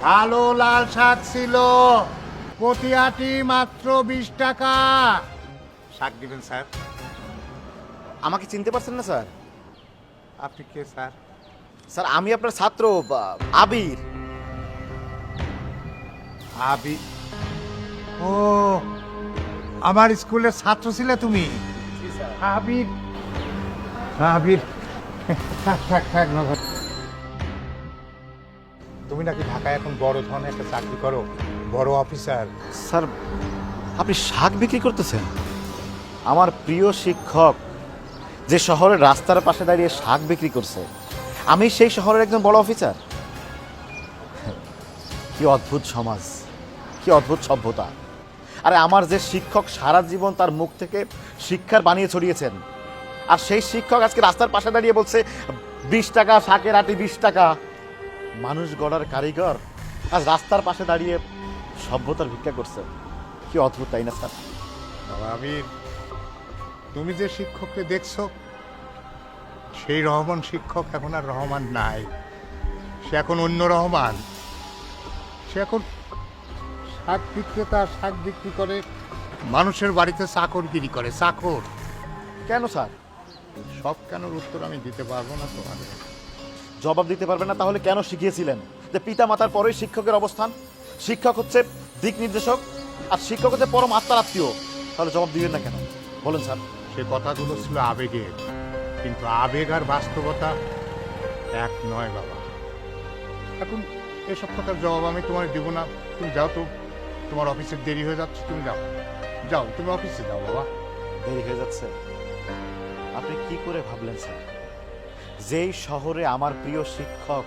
কালো লাল শাক ছিল। প্রতি আটি মাত্র বিশ টাকা। শাক দিবেন স্যার। আমাকে চিনতে পারছেন না স্যার? আপনি কে স্যার? স্যার আমি আপনার ছাত্র বা- আবির। আবি ও আমার স্কুলের ছাত্র ছিলে তুমি? আবির? আবির? থাক থাক থাক নগর তুমি নাকি ঢাকায় এখন বড় ধরনের একটা চাকরি করো, বড় অফিসার? স্যার, আপনি শাক বিক্রি করতেছেন? আমার প্রিয় শিক্ষক যে শহরের রাস্তার পাশে দাঁড়িয়ে শাক বিক্রি করছে, আমি সেই শহরের একজন বড় অফিসার? কি অদ্ভুত সমাজ, কি অদ্ভুত সভ্যতা। আরে আমার যে শিক্ষক সারা জীবন তার মুখ থেকে শিক্ষার বানিয়ে ছড়িয়েছেন, আর সেই শিক্ষক আজকে রাস্তার পাশে দাঁড়িয়ে বলছে, বিশ টাকা শাকের আটি বিশ টাকা। মানুষ গড়ার কারিগর আজ রাস্তার পাশে দাঁড়িয়ে সভ্যতার ভিক্ষা করছে। কি অদ্ভুত তাই না স্যার? বাবা আবির তুমি যে শিক্ষককে দেখছ সেই রহমান শিক্ষক এখন আর রহমান নাই। সে এখন অন্য রহমান। সে এখন শাক বিক্রেতা শাক বিক্রি করে মানুষের বাড়িতে চাকরগিরি করে চাকর। কেন স্যার? সব কেনর উত্তর আমি দিতে পারব না তোমাদের। জবাব দিতে পারবেন না তাহলে কেন শিখিয়েছিলেন? যে পিতা মাতার পরেই শিক্ষকের অবস্থান। শিক্ষক হচ্ছে দিক নির্দেশক আর শিক্ষক হচ্ছে পরম আত্মার আত্মীয়। তাহলে জবাব দিবেন না কেন? বলেন স্যার। সে কথাগুলো ছিল আবেগের কিন্তু আবেগ আর বাস্তবতা এক নয় বাবা। এখন এসব কথার জবাব আমি তোমার দেব না। তুমি যাও তো। তোমার অফিসে দেরি হয়ে যাচ্ছে তুমি যাও। যাও তুমি অফিসে যাও বাবা। দেরি হয়ে যাচ্ছে? আপনি কি করে ভাবলেন স্যার? যেই শহরে আমার প্রিয় শিক্ষক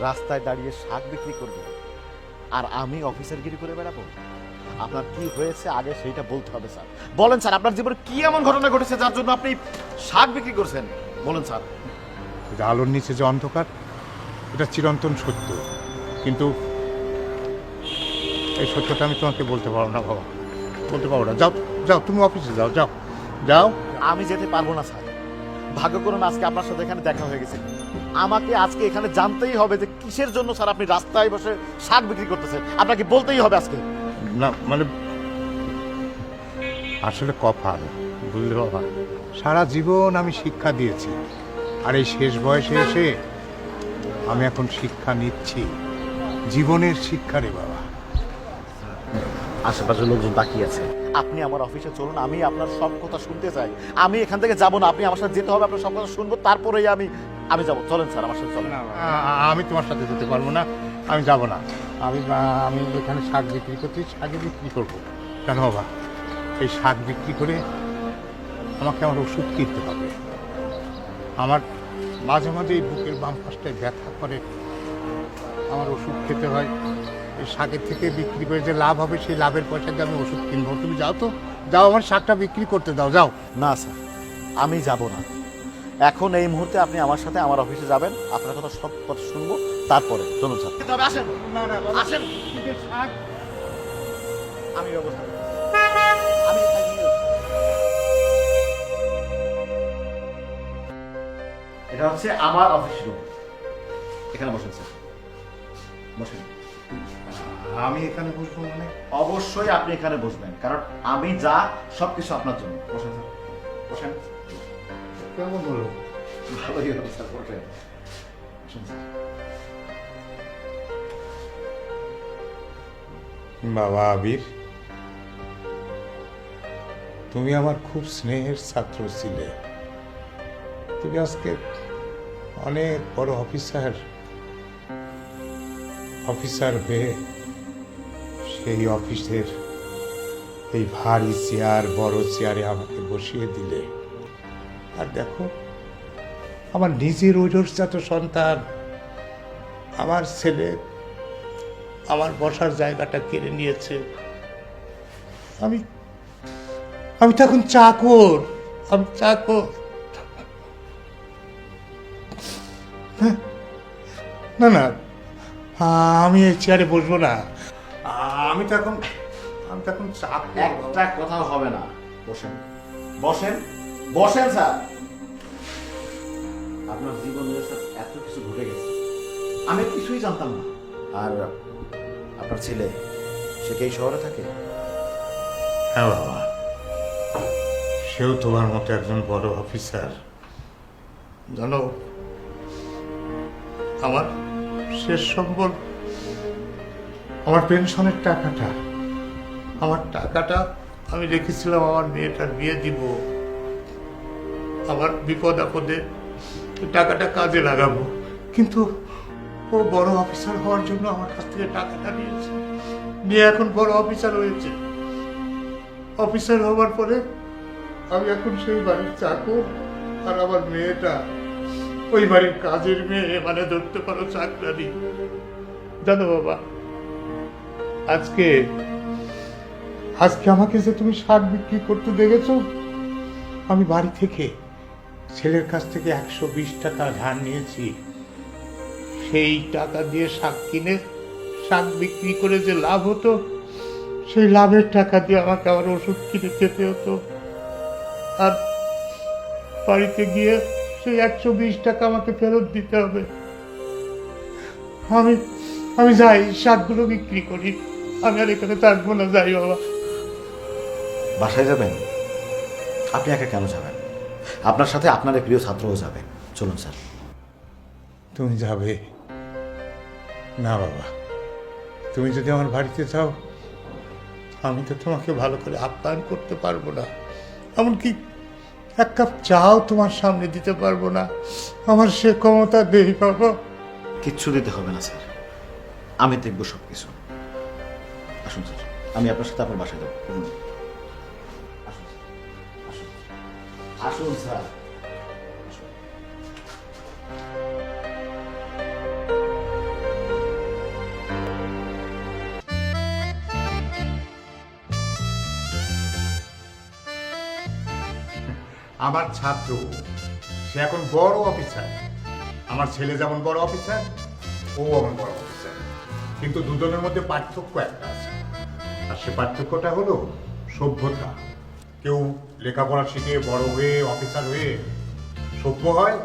রাস্তায় দাঁড়িয়ে শাক বিক্রি করবে আর আমি অফিসার গিরি করে বেড়াবো? আপনার কি হয়েছে আগে সেইটা বলতে হবে স্যার। বলেন স্যার আপনার জীবনে কি এমন ঘটনা ঘটেছে যার জন্য আপনি শাক বিক্রি করছেন? বলেন স্যার। আলোর নিচে যে অন্ধকার এটা চিরন্তন সত্য। কিন্তু এই সত্যটা আমি তোমাকে বলতে পারব না বাবা। বলতে পারব না। যাও যাও তুমি অফিসে যাও যাও। যাও। আমি যেতে পারব না স্যার। ভাগ্যক্রমে আজকে আপনার সাথে এখানে দেখা হয়ে গেছে। আমাকে আজকে এখানে জানতেই হবে যে কিসের জন্য স্যার আপনি রাস্তায় বসে শাক বিক্রি করতেছেন। আপনাকে বলতেই হবে আজকে। না মানে আসলে কপাল বুঝলে বাবা? সারা জীবন আমি শিক্ষা দিয়েছি। আর এই শেষ বয়সে এসে আমি এখন শিক্ষা নিচ্ছি। জীবনের শিক্ষা রে বাবা। আশেপাশের লোকজন তাকিয়ে আছে। আপনি আমার অফিসে চলুন, আমি আপনার সব কথা শুনতে চাই। আমি এখান থেকে যাব না, আপনি আমার সাথে যেতে হবে, আপনার সব কথা শুনব, তারপরেই আমি আমি যাব। চলেন স্যার, আমার সাথে চলেন। আমি তোমার সাথে যেতে পারব না, আমি যাব না। আমি আমি এখানে শাক বিক্রি করছি, শাকে বিক্রি করব। কেন বাবা? এই শাক বিক্রি করে আমাকে আমার ওষুধ কিনতে হবে। আমার মাঝে মাঝে এই বুকের বাম পাশটায় ব্যথা করে, আমার ওষুধ খেতে হয়। শাকের থেকে বিক্রি করে যে লাভ হবে সেই লাভের পয়সা দিয়ে আমি ওষুধ কিনবো। তুমি যাও তো যাও আমার শাকটা বিক্রি করতে দাও যাও। না স্যার আমি যাব না। এখন এই মুহূর্তে আপনি আমার সাথে আমার অফিসে যাবেন আপনার কথা সব কথা শুনব তারপরে চলুন স্যার। তবে আসেন। আসেন। শাক। আমি ব্যবস্থা আমি। এটা হচ্ছে আমার অফিস রুম। এখানে বসেন স্যার। বসেন। আমি এখানে বসবো মানে? অবশ্যই আপনি এখানে বসবেন কারণ আমি যা সবকিছু আপনার জন্য। বসেন স্যার বসেন। কেমন হলো? ভালোই হবে স্যার বসেন। বসেন স্যার। বাবা আবির তুমি আমার খুব স্নেহের ছাত্র ছিলে। তুমি আজকে অনেক বড় অফিসার। অফিসার হয়ে সেই অফিসের এই ভারী চেয়ার, বড় চেয়ারে আমাকে বসিয়ে দিলে আর দেখো, আমার নিজের ঐরজাত সন্তান, আমার ছেলে, আমার বসার জায়গাটা কেড়ে নিয়েছে আমি আমি তো এখন চাকর, আমি চাকর হ্যাঁ? না না আমি এই চেয়ারে বসবো না। আমি তো এখন আমি তো এখন চাকর একটা কথাও হবে না। বসেন। বসেন। বসেন স্যার। আপনার জীবনে এত কিছু ঘটে গেছে আমি কিছুই জানতাম না। আর আপনার ছেলে সে কি শহরে থাকে? হ্যাঁ বাবা। সেও তোমার মতো একজন বড় অফিসার জানো আমার? শেষ সম্বল, আমার পেনশনের টাকাটা, আমার টাকাটা আমি রেখেছিলাম আমার মেয়েটার বিয়ে দিব। আমার বিপদ আপদে টাকাটা কাজে লাগাবো। কিন্তু ও বড় অফিসার হওয়ার জন্য আমার কাছ থেকে টাকাটা নিয়েছে। নিয়ে এখন বড় অফিসার হয়েছে। অফিসার হওয়ার পরে আমি এখন সেই বাড়ির চাকর আর আমার মেয়েটা ওই বাড়ির কাজের মেয়ে মানে ধরতে পারো চাকরানি। জানো বাবা, আজকে আজকে আমাকে যে তুমি শাক বিক্রি করতে দেখেছ, আমি বাড়ি থেকে ছেলের কাছ থেকে একশো বিশ টাকা ধার নিয়েছি। সেই টাকা দিয়ে শাক কিনে, শাক বিক্রি করে যে লাভ হতো, সেই লাভের টাকা দিয়ে আমাকে আবার ওষুধ কিনে খেতে হতো। আর বাড়িতে গিয়ে সেই একশো বিশ টাকা আমাকে ফেরত দিতে হবে। আমি আমি যাই শাকগুলো বিক্রি করি। আমি আর এখানে থাকব না যাই বাবা। বাসায় যাবেন? আপনি একা কেন যাবেন? আপনার সাথে আপনার এক প্রিয় ছাত্রও যাবে। চলুন স্যার। তুমি যাবে? না বাবা। তুমি যদি আমার বাড়িতে যাও আমি তো তোমাকে ভালো করে আপ্যায়ন করতে পারব না। এমনকি এক কাপ চাও তোমার সামনে দিতে পারব না। আমার সে ক্ষমতা দেই বাবা। কিচ্ছু দিতে হবে না স্যার। আমি দেখব সব কিছু আসুন স্যার। আমি আপনার সাথে আপনার বাসায় যাব। আসুন, স্যার। আসুন। স্যার। আমার ছাত্র। সে এখন বড় অফিসার। আমার ছেলে যেমন বড় অফিসার, ও আমার বড় অফিসার। কিন্তু দুজনের মধ্যে পার্থক্য একটা আছে। আর সে পার্থক্যটা হলো সভ্যতা। কেউ লেখাপড়া শিখে বড় হয়ে অফিসার হয়ে সভ্য হয়,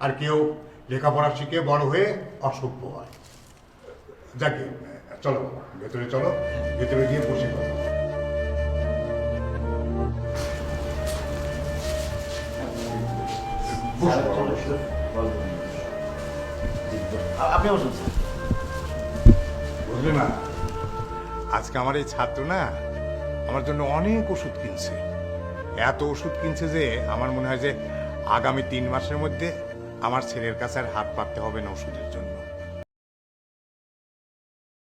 আর কেউ লেখাপড়া শিখে বড় হয়ে অসভ্য হয়। যাকে, চলো, ভেতরে চলো, ভেতরে গিয়ে বসে কথা আপনি বসুন বুঝলে না। আজকে আমার এই ছাত্র না আমার জন্য অনেক ওষুধ কিনছে। এত ওষুধ কিনছে যে আমার মনে হয় যে আগামী তিন মাসের মধ্যে আমার ছেলের কাছে আর হাত পাততে হবে না ওষুধের জন্য।